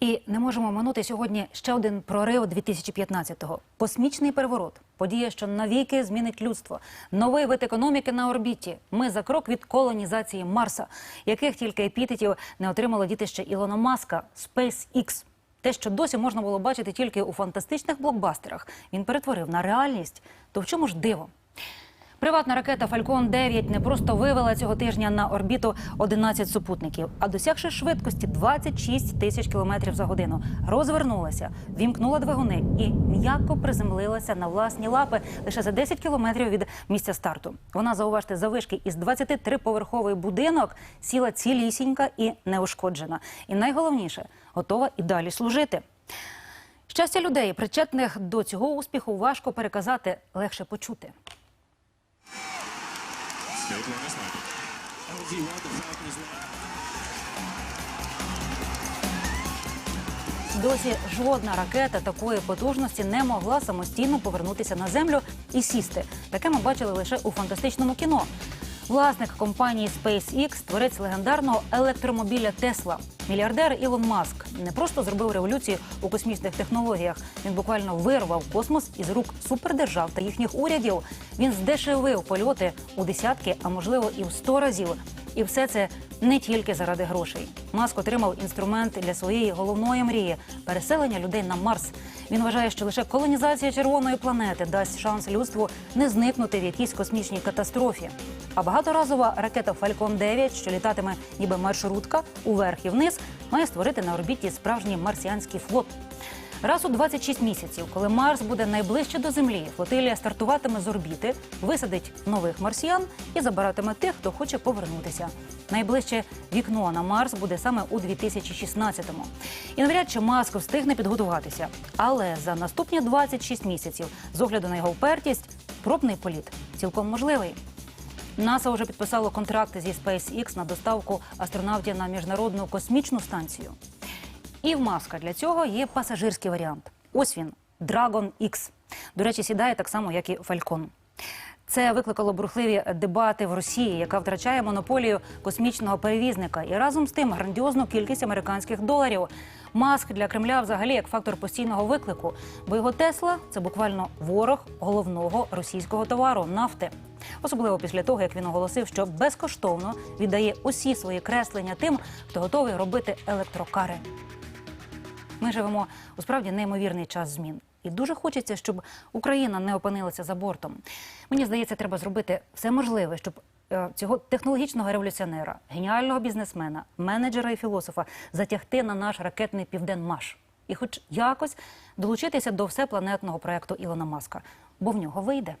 І не можемо минути сьогодні ще один прорив 2015-го. Космічний переворот. Подія, що навіки змінить людство. Новий вид економіки на орбіті. Ми за крок від колонізації Марса, яких тільки епітетів не отримало дітище Ілона Маска SpaceX. Те, що досі можна було бачити тільки у фантастичних блокбастерах, він перетворив на реальність. То в чому ж диво? Приватна ракета Falcon 9 не просто вивела цього тижня на орбіту 11 супутників, а досягши швидкості 26 тисяч кілометрів за годину, розвернулася, вімкнула двигуни і м'яко приземлилася на власні лапи лише за 10 кілометрів від місця старту. Вона, зауважте, завишки із 23-поверховий будинок сіла цілісінька і неушкоджена. І найголовніше готова і далі служити. Щастя людей, причетних до цього успіху, важко переказати, легше почути. Stay playing this line. LZ1, the Falcons. Досі жодна ракета такої потужності не могла самостійно повернутися на землю і сісти. Таке ми бачили лише у фантастичному кіно. Власник компанії SpaceX, творець легендарного електромобіля Тесла. Мільярдер Ілон Маск не просто зробив революцію у космічних технологіях. Він буквально вирвав космос із рук супердержав та їхніх урядів. Він здешевив польоти у десятки, а можливо і в сто разів. І все це не тільки заради грошей. Маск отримав інструмент для своєї головної мрії переселення людей на Марс. Він вважає, що лише колонізація червоної планети дасть шанс людству не зникнути в якійсь космічній катастрофі. А багаторазова ракета Falcon 9, що літатиме ніби маршрутка уверх і вниз, має створити на орбіті справжній марсіанський флот. Раз у 26 місяців, коли Марс буде найближче до Землі, флотилія стартуватиме з орбіти, висадить нових марсіян і забиратиме тих, хто хоче повернутися. Найближче вікно на Марс буде саме у 2016-му. І навряд чи Маск встигне підготуватися. Але за наступні 26 місяців, з огляду на його впертість, пробний політ цілком можливий. НАСА вже підписало контракти зі SpaceX на доставку астронавтів на міжнародну космічну станцію. І в Маска для цього є пасажирський варіант. Ось він Dragon X. До речі, сідає так само, як і Falcon. Це викликало бурхливі дебати в Росії, яка втрачає монополію космічного перевізника, і разом з тим грандіозну кількість американських доларів. Маск для Кремля взагалі як фактор постійного виклику, бо його Тесла це буквально ворог головного російського товару нафти. Особливо після того, як він оголосив, що безкоштовно віддає усі свої креслення тим, хто готовий робити електрокари. Ми живемо у справді неймовірний час змін. І дуже хочеться, щоб Україна не опинилася за бортом. Мені здається, треба зробити все можливе, щоб е, цього технологічного революціонера, геніального бізнесмена, менеджера і філософа затягти на наш ракетний південмаш. І хоч якось долучитися до всепланетного проекту Ілона Маска, бо в нього вийде.